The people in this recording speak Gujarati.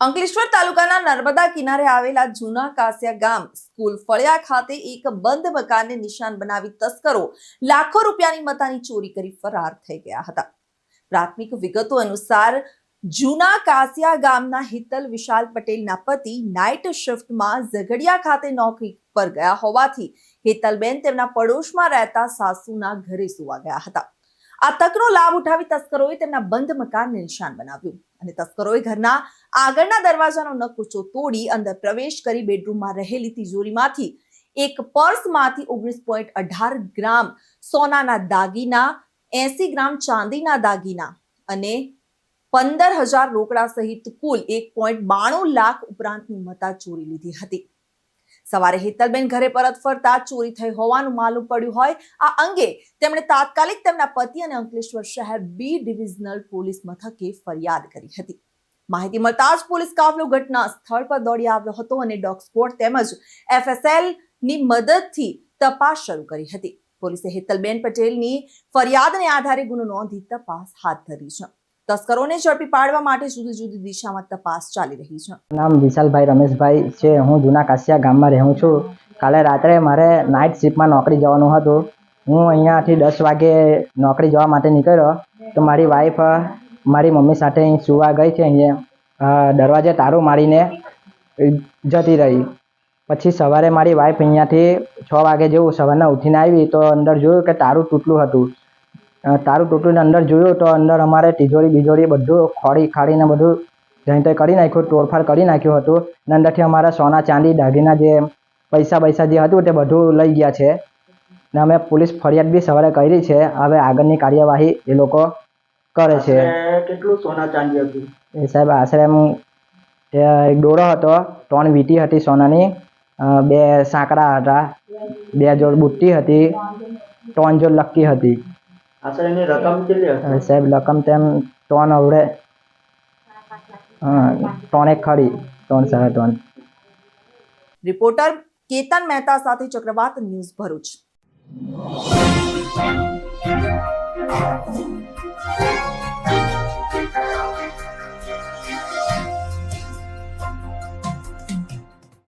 અંકલેશ્વર તાલુકાના નર્મદા કિનારે આવેલા જૂના કાસિયા ગામ સ્કૂલ ફળિયા ખાતે એક બંધ મકાનને નિશાન બનાવી તસ્કરો લાખો રૂપિયાની મતાની ચોરી કરી ફરાર થઈ ગયા હતા. પ્રાથમિક વિગતો અનુસાર, જૂના કાસિયા ગામના હિતલ વિશાલ પટેલના પતિ નાઇટ શિફ્ટમાં ઝઘડિયા ખાતે નોકરી પર ગયા હોવાથી હેતલબેન તેમના પડોશમાં રહેતા સાસુના ઘરે સુવા ગયા હતા. આ તકનો લાભ ઉઠાવી તસ્કરોએ તેમના બંધ મકાનને નિશાન બનાવ્યું. અને તસ્કરોએ ઘરના આગળના દરવાજાનો નકુચો તોડી અંદર પ્રવેશ કરી બેડરૂમમાં રહેલી તિજોરીમાંથી એક પર્સમાંથી ઓગણીસ પોઈન્ટ અઢાર ગ્રામ સોનાના દાગીના, એસી ગ્રામ ચાંદીના દાગીના અને પંદર હજાર રોકડા સહિત કુલ એક પોઈન્ટ બાણું લાખ ઉપરાંતની મતા ચોરી લીધી હતી. સવારે હેતલબેન ઘરે પરત ફરતા ચોરી થઈ હોવાનું માલુમ પડ્યું હોય. આ અંગે તેમણે તાત્કાલિક તેમના પતિ અને અંકલેશ્વર શહેર બી ડિવિઝનલ પોલીસ મથકે ફરિયાદ કરી હતી. માહિતી મળતા જ પોલીસ કાફલો ઘટના સ્થળ પર દોડી આવ્યો હતો અને ડોગ સ્પોટ તેમજ એફએસએલની મદદથી તપાસ શરૂ કરી હતી. પોલીસે હેતલબેન પટેલની ફરિયાદને આધારે ગુનો નોંધી તપાસ હાથ ધરી છે. તસ્કરોને ઝડપી પાડવા માટે જુદી જુદી દિશામાં તપાસ ચાલી રહી છે. નામ વિશાલભાઈ રમેશભાઈ છે. હું જૂના કાસિયા ગામમાં રહું છું. કાલે રાત્રે મારે નાઇટ શિફ્ટમાં નોકરી જવાનું હતું. હું અહીંયાથી દસ વાગે નોકરી જવા માટે નીકળ્યો. તો મારી વાઈફ મારી મમ્મી સાથે અહીં સુવા ગઈ છે અહીંયા. દરવાજે તારું મારીને જતી રહી. પછી સવારે મારી વાઈફ અહીંયાથી છ વાગે જેવું સવારના ઉઠીને આવી તો અંદર જોયું કે તારું તૂટલું હતું. તારું તૂટીને અંદર જોયું તો અંદર અમારે તિજોરી બિજોરી બધું ખોડી ખાડીને બધું જઈ તે કરી નાખ્યું તોડફાડ કરી નાખ્યું હતું. ને અંદરથી અમારા સોના ચાંદી દાગીના જે પૈસા પૈસા જે હતું તે બધું લઈ ગયા છે. ને અમે પોલીસ ફરિયાદ બી સવારે કરી છે. હવે આગળની કાર્યવાહી એ લોકો કરે છે. કેટલું સોના ચાંદી હતું? એ સાહેબ આશરે એમ એક દોરો હતો ત્રણ વીંટી હતી સોનાની બે સાંકડા હતા બે જોડ બુટ્ટી હતી ત્રણ જોડ લક્કી હતી. આશરે એની રકમ કેટલી હશે? હવે સાહેબ રકમ તેમ ત્રણ અવડે. હા ત્રણ એક ખરી ત્રણ સાડા ત્રણ. રિપોર્ટર કેતન મહેતા સાથે ચક્રવાત ન્યૂઝ ભરૂચ.